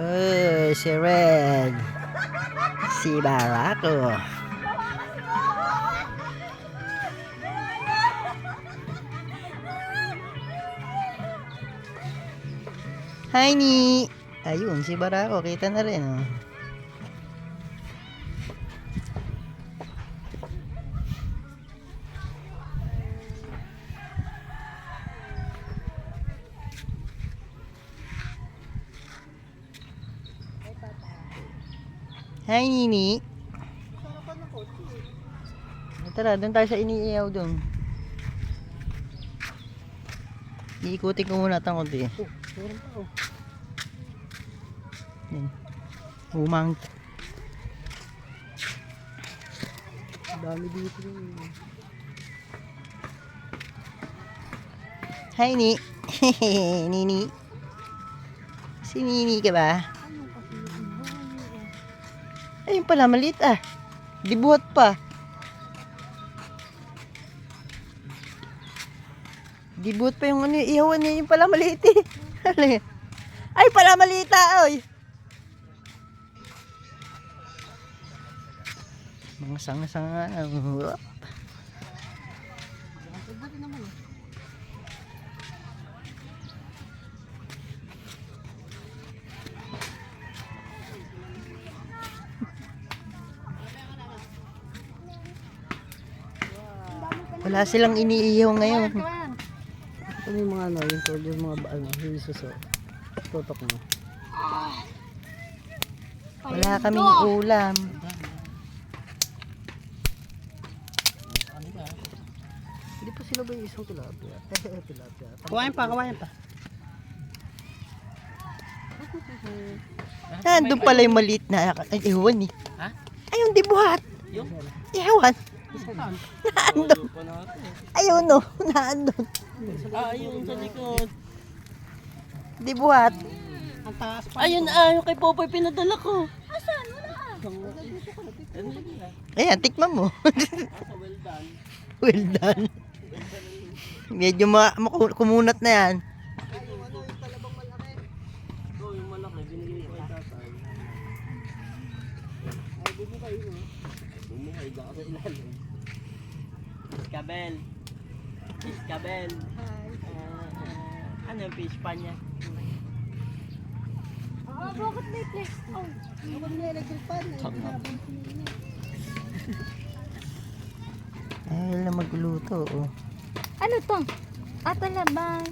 Uy, si Red. Si Barako. Hi, Ni. Ayun, si Barako. Kita na rin, oh. Hi, Nini. Tara, doon tayo sa iniiyaw doon. Iikutin ko muna itang konti. Oh, meron pa oh. Yan. Umang. Ang dami dito. eh. Hi, Ni. Nini. Si Nini ka ba? Ayun pala, maliit ah. Dibuhat pa. Dibuhat pa yung ano, ihawan niya yung pala maliit eh. Ay, pala maliit ah, oy. Mga sanga-sanga. Wala silang iniihaw ngayon. Ito yung mga ano, yung tulad yung mga ano, yung suso. Tutok mo. Wala kaming ulam. Hindi pa sila ba yung isang tilapia? Eh, tilapia. Kawain pa, kawain pa. Ah, doon pala yung maliit na ay, ihawan eh. Ha? Ayun, dibuhat. Yung? Ihawan. Naandun. Ayun no, naandun. Ah, yung sa likod. Dibuhat. Ang taas pa. Ayun, ah, yung kay Popoy pinadala ko. Ayan, tikman mo. Ah, well done. well done. Medyo ma kumunat na yan. Ay, mo. Bumukay, baka sa ilalim. Iskabel. Iskabel. Ah, ano yung fish pan niya? Ah, bakit may flex? Oh, bakit may electric fan? Ay, na magluto. Oh. Ano to? Ah, talabang.